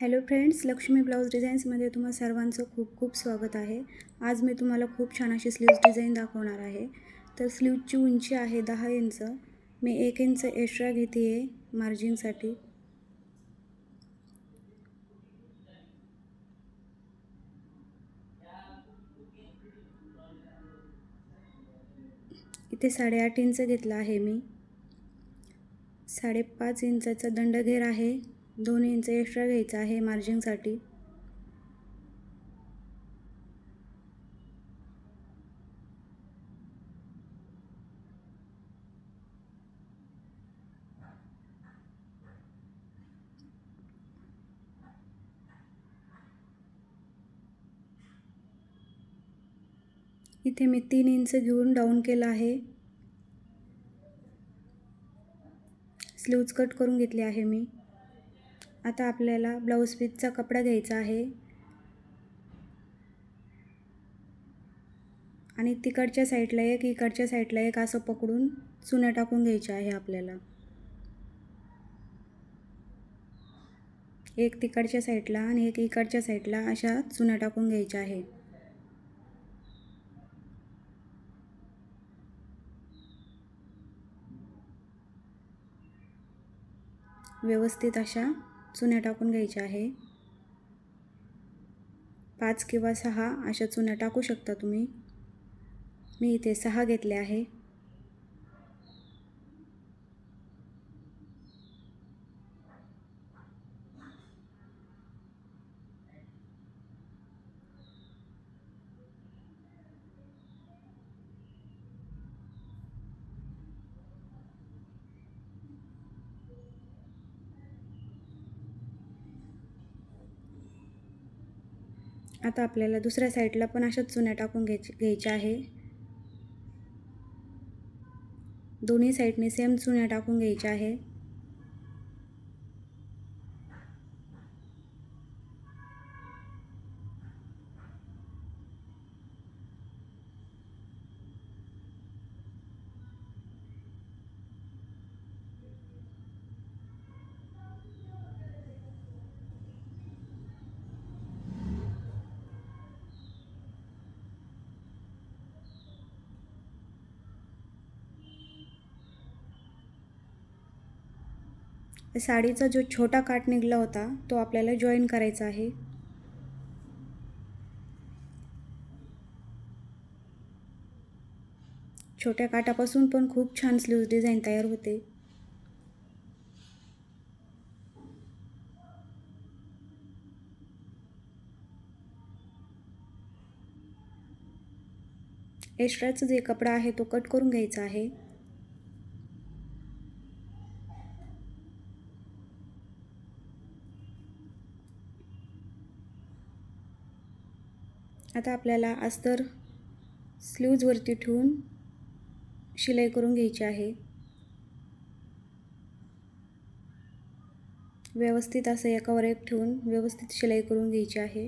Hello friends Lakshmi blouse डिझाईन्समध्ये तुम्हा सर्वांचं खूप खूप स्वागत आहे. आज मी तुम्हाला खूप छान अशी स्लीव्ज डिझाईन दाखवणार आहे. तर स्लीवची उंची आहे दहा इंच. मी एक इंच एक्स्ट्रा घेते आहे मार्जिनसाठी. इथे साडेआठ इंच घेतला आहे मी. साडेपाच इंचाचा दंडघेर आहे. दोन इंच एक्स्ट्रा घ्यायचा आहे मार्जिंगसाठी इथे मी तीन इंच घेऊन डाऊन केलं आहे. स्लीव्ज कट करून घेतले आहे मी. आता आपल्याला ब्लाऊज पीसचा कपडा घ्यायचा आहे. आणि तिकडच्या साईडला एक इकडच्या साईडला एक असं पकडून चुन्या टाकून घ्यायच्या आहे आपल्याला. एक तिकडच्या साईडला आणि एक इकडच्या साईडला अशा चुन्या टाकून घ्यायच्या आहे. व्यवस्थित अशा चुन्या टाकून घ्यायच्या आहे. पाच किंवा सहा अशा चुन्या टाकू शकता तुम्ही. मी इथे सहा घेतले आहे. आता आपल्याला दुसऱ्या साईडला पण अशाच चुन्या टाकून घ्यायची घ्यायच्या आहे. दोन्ही साईडने सेम चुन्या टाकून घ्यायच्या आहे. साडीचा जो छोटा काट निघला होता तो आपल्याला जॉईन करायचा आहे. छोट्या काटापासून पण खूप छान स्लीव्ज डिझाईन तयार होते. एक्स्ट्राचा जे कपडा आहे तो कट करून घ्यायचा आहे. आता आपल्याला अस्तर स्लीव्जवरती ठेवून शिलाई करून घ्यायची आहे. व्यवस्थित असं एकावर एक ठेवून व्यवस्थित शिलाई करून घ्यायची आहे.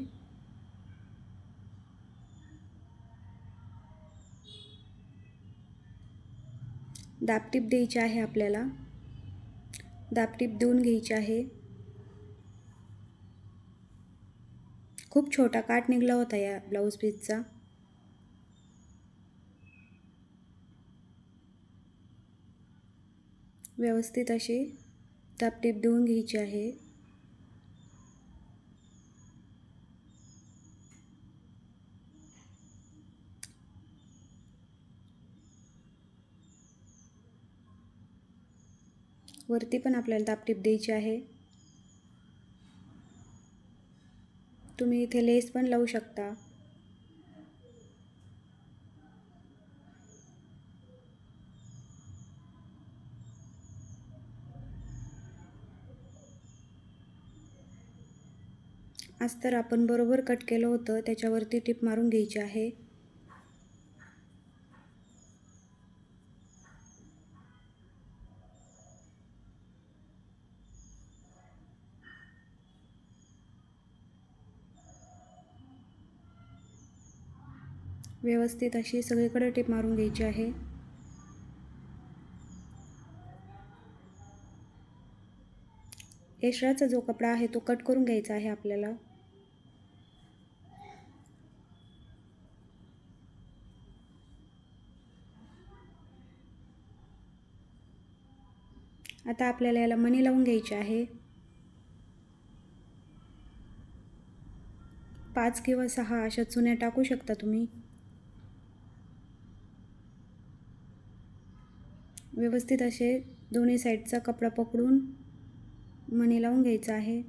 दापटीप द्यायची आहे आपल्याला. दापटीप देऊन घ्यायची आहे. खूप छोटा काट निघला होता या ब्लाऊज पीसचा. व्यवस्थित अशी तापटीप देऊन घ्यायची आहे. वरती पण आपल्याला तापटीप द्यायची आहे. तुम्ही इथे लेस पण लावू शकता. आज तर आपण बरोबर कट केलं होतं त्याच्यावरती टिप मारून घ्यायची आहे. व्यवस्थित अशी सगळीकडे टेप मारून घ्यायची आहे. एशराचा जो कपडा आहे तो कट करून घ्यायचा आहे आपल्याला. आता आपल्याला याला मणी लावून घ्यायची आहे. पाच किंवा सहा अशा चुन्या टाकू शकता तुम्ही. व्यवस्थित असे दोन्ही साईडचा कपडा पकडून मणी लावून घ्यायचा आहे.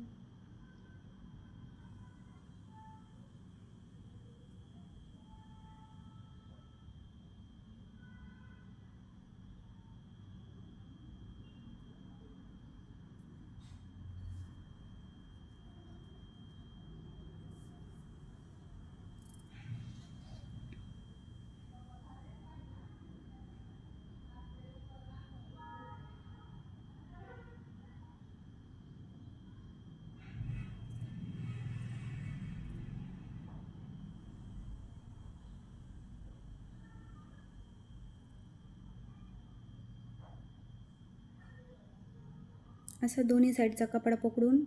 असा दोन्ही साईडचा कपडा पकडून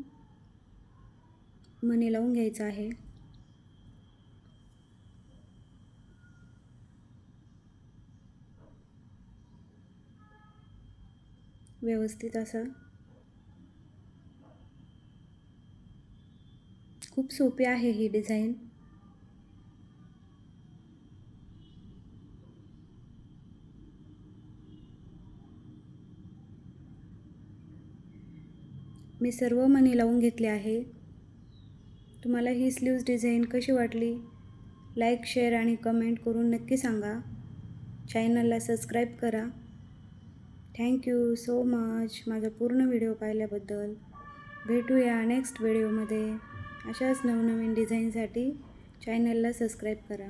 मणी लावून घ्यायचा आहे. व्यवस्थित असा. खूप सोपी आहे ही डिझाईन. मी सर्व मणी लावून घेतले आहे. तुम्हाला ही स्लीव्ज डिझाईन कशी वाटली? लाईक शेअर आणि कमेंट करून नक्की सांगा. चॅनलला सबस्क्राईब करा. थँक्यू सो मच माझा पूर्ण व्हिडिओ पाहिल्याबद्दल भेटूया नेक्स्ट व्हिडिओमध्ये अशाच नवनवीन डिझाईनसाठी चॅनलला सबस्क्राईब करा.